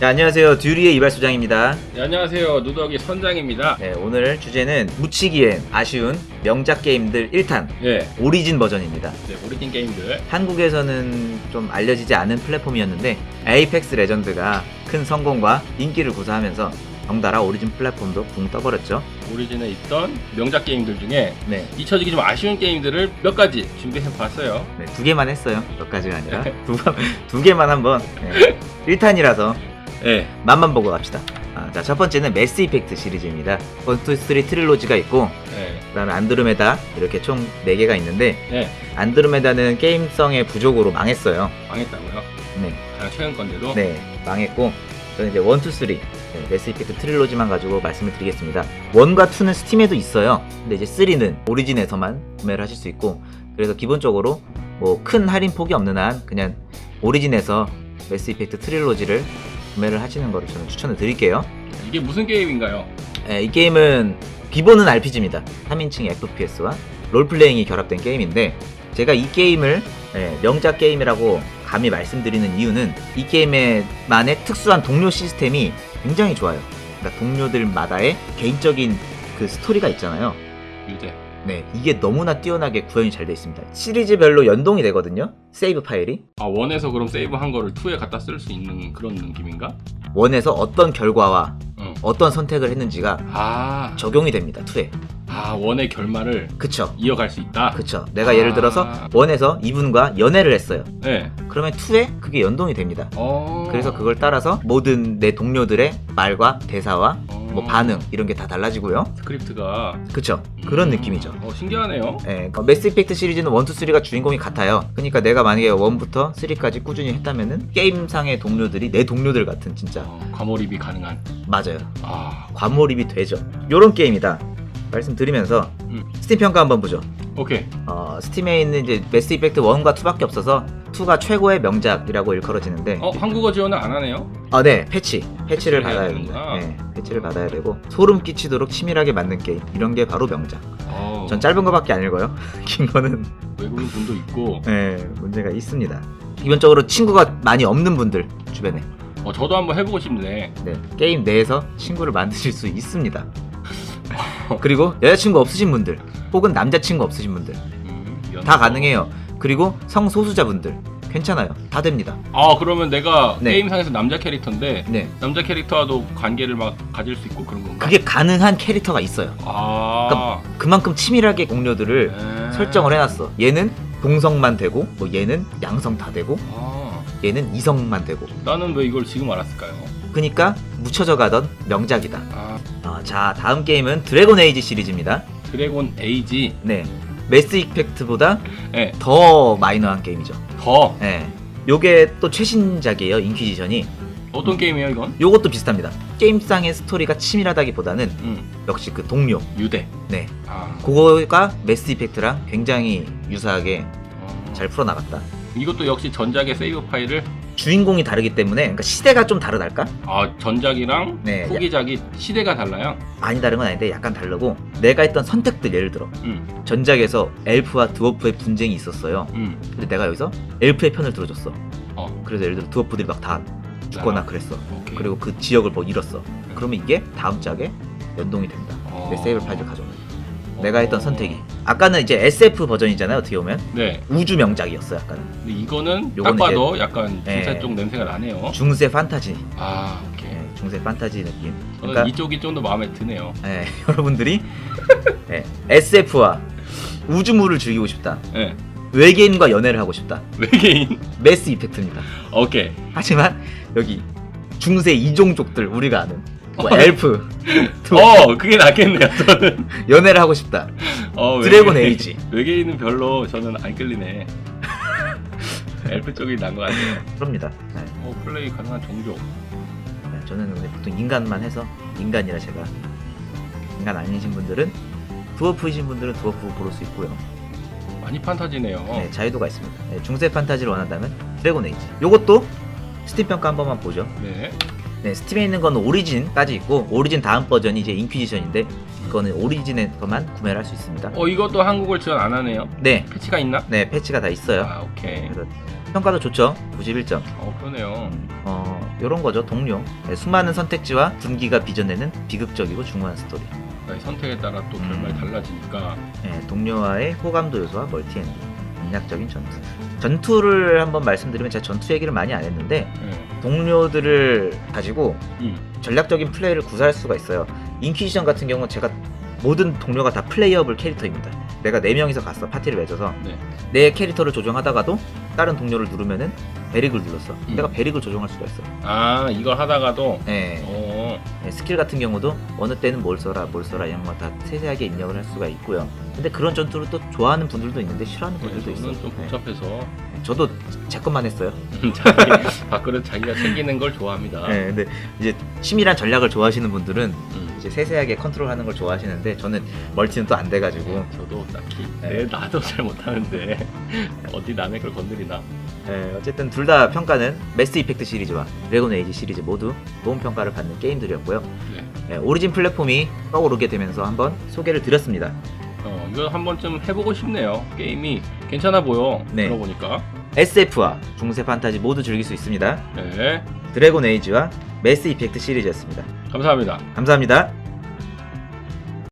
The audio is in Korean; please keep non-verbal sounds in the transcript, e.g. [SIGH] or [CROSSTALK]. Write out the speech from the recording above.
네, 안녕하세요. 듀리의 이발소장입니다. 네, 안녕하세요. 누더기 선장입니다. 네, 오늘 주제는 묻히기엔 아쉬운 명작 게임들 1탄 네, 오리진 버전입니다. 네 오리진 게임들. 한국에서는 좀 알려지지 않은 플랫폼이었는데 에이펙스 레전드가 큰 성공과 인기를 구사하면서 덩달아 오리진 플랫폼도 붕 떠버렸죠. 오리진에 있던 명작 게임들 중에 네, 잊혀지기 좀 아쉬운 게임들을 몇 가지 준비해 봤어요. 네, 두 개만 했어요. 몇 가지가 아니라 두, 두 개만 한번 네. 1탄이라서 네, 맛만 보고 갑시다. 아, 자, 첫 번째는 매스 이펙트 시리즈입니다. 1, 2, 3 트릴로지가 있고 네, 그 다음에 안드로메다 이렇게 총 4개가 있는데 네. 안드로메다는 게임성의 부족으로 망했어요. 망했다고요? 네, 가장 최근 건데도. 네 망했고 저는 이제 1, 2, 3 네, 매스 이펙트 트릴로지만 가지고 말씀을 드리겠습니다. 1과 2는 스팀에도 있어요. 근데 이제 3는 오리진에서만 구매를 하실 수 있고 그래서 기본적으로 뭐 큰 할인 폭이 없는 한 그냥 오리진에서 매스 이펙트 트릴로지를 구매를 하시는 거를 저는 추천을 드릴게요. 이게 무슨 게임인가요? 예, 이 게임은 기본은 RPG입니다. 3인칭 FPS와 롤플레잉이 결합된 게임인데 제가 이 게임을 예, 명작 게임이라고 감히 말씀드리는 이유는 이 게임에만의 특수한 동료 시스템이 굉장히 좋아요. 그러니까 동료들마다의 개인적인 그 스토리가 있잖아요. 유대. 네, 이게 너무나 뛰어나게 구현이 잘 되어 있습니다. 시리즈별로 연동이 되거든요. 세이브 파일이. 아 원에서 그럼 세이브 한 거를 2에 갖다 쓸 수 있는 그런 느낌인가? 원에서 어떤 결과와 응. 어떤 선택을 했는지가 아, 적용이 됩니다. 2에. 아 원의 결말을 그쵸. 이어갈 수 있다. 그쵸. 내가 예를 들어서 아. 원에서 이분과 연애를 했어요. 네. 그러면 2에 그게 연동이 됩니다. 어. 그래서 그걸 따라서 모든 내 동료들의 말과 대사와 어. 뭐 반응 이런 게 다 달라지고요. 스크립트가 그쵸. 그런 음. 느낌이죠. 어 신기하네요. 예, 그러니까 매스 이펙트 시리즈는 1, 2, 3가 주인공이 같아요. 그러니까 내가 만약에 1부터 3까지 꾸준히 했다면은 게임상의 동료들이 내 동료들 같은 진짜 어, 과몰입이 가능한. 맞아요. 아, 과몰입이 되죠. 요런 게임이다. 말씀드리면서 음. 스팀 평가 한번 보죠. 오케이. 어, 스팀에 있는 이제 매스 이펙트 1과 2밖에 없어서 2가 최고의 명작이라고 일컬어지는데 어 한국어 지원을 안 하네요. 아, 네, 패치. 패치를 해야 받아야 되는구나. 네, 패치를 받아야 되고 소름 끼치도록 치밀하게 만든 게임. 이런 게 바로 명작. 어, 전 짧은 거밖에 안 읽어요. [LAUGHS] 긴 거는 외국인 분도 있고. 네, 문제가 있습니다. 기본적으로 친구가 많이 없는 분들 주변에 어 저도 한번 해보고 싶네. 네, 게임 내에서 친구를 만드실 수 있습니다. [LAUGHS] 그리고 여자친구 없으신 분들 혹은 남자친구 없으신 분들 음. 다 가능해요. 그리고 성소수자분들 괜찮아요. 다 됩니다. 아 그러면 내가 네. 게임상에서 남자 캐릭터인데 네, 남자 캐릭터와도 관계를 막 가질 수 있고 그런 건가? 그게 가능한 캐릭터가 있어요. 아 그만큼 치밀하게 동료들을 네. 설정을 해놨어. 얘는 동성만 되고, 뭐 얘는 양성 다 되고, 아, 얘는 이성만 되고. 나는 왜 이걸 지금 알았을까요? 그니까 묻혀져 가던 명작이다. 아 어, 자, 다음 게임은 드래곤 에이지 시리즈입니다. 드래곤 에이지. 네. 매스 이펙트보다 네. 더 마이너한 게임이죠. 더 네. 요게 또 최신작이에요, 인퀴지션이. 어떤 게임이에요 이건? 요것도 비슷합니다. 게임상의 스토리가 치밀하다기보다는 음 역시 그 동료. 유대. 네. 아 그거가 매스 이펙트랑 굉장히 유사하게 어. 잘 풀어나갔다. 이것도 역시 전작의 세이브 파일을 주인공이 다르기 때문에, 그러니까 시대가 좀 다르달까? 아 전작이랑 네. 후기작이 시대가 달라요. 많이 다른 건 아닌데 약간 다르고, 내가 했던 선택들 예를 들어. 음 전작에서 엘프와 드워프의 분쟁이 있었어요. 음. 근데 내가 여기서 엘프의 편을 들어줬어. 어 그래서 예를 들어 드워프들이 막 다 죽거나 아, 그랬어. 오케이. 그리고 그 지역을 뭐 잃었어. 그러면 이게 다음 작에 연동이 된다. 어. 내 세이브 파일을. 어. 내가 했던 선택이. 아까는 이제 SF 버전이잖아요. 어떻게 보면 네. 우주 명작이었어요. 아까는 근데 이거는 딱 요거는 봐도 약간 네. 중세 쪽 냄새가 나네요. 중세 판타지. 아 오케이. 네, 중세 판타지 느낌. 저는 그러니까 이쪽이 좀 더 마음에 드네요. 네, [LAUGHS] 여러분들이 네, SF와 우주물을 즐기고 싶다. 네. 외계인과 연애를 하고 싶다. 외계인. 매스 이펙트입니다. 오케이. 하지만 여기 중세 이종족들 우리가 아는 뭐 어. 엘프 또어 그게 낫겠네요. 저는. 연애를 하고 싶다. 어, 드래곤 외계인- 에이지. [LAUGHS] 외계인은 별로 저는 안 끌리네. [LAUGHS] 엘프 쪽이 난 것 같네요. 그럽니다. 네, 어 플레이 가능한 종족. 네, 저는 근데 보통 인간만 해서 인간이라 제가 인간 아니신 분들은 드워프이신 분들은 드워프 고를 수 있고요. 많이 판타지네요. 네, 자유도가 있습니다. 네, 중세 판타지를 원한다면 드래곤 에이지. 요것도 스팀 평가 한 번만 보죠. 네. 네, 스팀에 있는 건 오리진까지 있고 오리진 다음 버전이 이제 인퀴지션인데 그거는 오리진에서만 구매를 할 수 있습니다. 어 이것도 한국을 지원 안 하네요. 네, 패치가 있나? 네 패치가 다 있어요. 아 오케이. 그래서 평가도 좋죠. 91점. 어 그러네요. 어, 요런 거죠. 동료. 네, 수많은 선택지와 분기가 빚어내는 비극적이고 중후한 스토리. 그러니까 선택에 따라 또 결말이 음. 달라지니까 네, 동료와의 호감도 요소와 멀티엔딩. 인략적인 전투. 전투를 한번 말씀드리면 제가 전투 얘기를 많이 안 했는데 예. 동료들을 가지고 음. 전략적인 플레이를 구사할 수가 있어요. 인퀴지션 같은 경우는 제가 모든 동료가 다 플레이어블 캐릭터입니다. 내가 4명이서 갔어. 파티를 맺어서 네. 내 캐릭터를 조정하다가도 다른 동료를 누르면은 베릭을 눌렀어. 음. 내가 베릭을 조정할 수가 있어. 아 이걸 하다가도 네. 어 네, 스킬 같은 경우도 어느 때는 뭘 써라 뭘 써라 이런 거 다 세세하게 입력을 할 수가 있고요. 근데 그런 전투를 또 좋아하는 분들도 있는데 싫어하는 네, 분들도 있어요. 저는 좀 네. 복잡해서 저도 제 것만 했어요. [LAUGHS] 자기 밥그릇 자기가 챙기는 걸 좋아합니다. 네, 근데 이제 치밀한 전략을 좋아하시는 분들은 음. 이제 세세하게 컨트롤하는 걸 좋아하시는데 저는 멀티는 또 안 돼가지고 저도 딱히 네. 내 나도 잘 못하는데 [LAUGHS] 어디 남의 걸 건드리나 네, 어쨌든 둘 다 평가는 매스 이펙트 시리즈와 드래곤 에이지 시리즈 모두 좋은 평가를 받는 게임들이었고요. 네. 네, 오리진 플랫폼이 떠오르게 되면서 한번 소개를 드렸습니다. 어, 이거 한 번쯤 해보고 싶네요. 게임이 괜찮아 보여. 네. 들어보니까. SF와 중세 판타지 모두 즐길 수 있습니다. 네. 드래곤 에이지와 매스 이펙트 시리즈였습니다. 감사합니다. 감사합니다.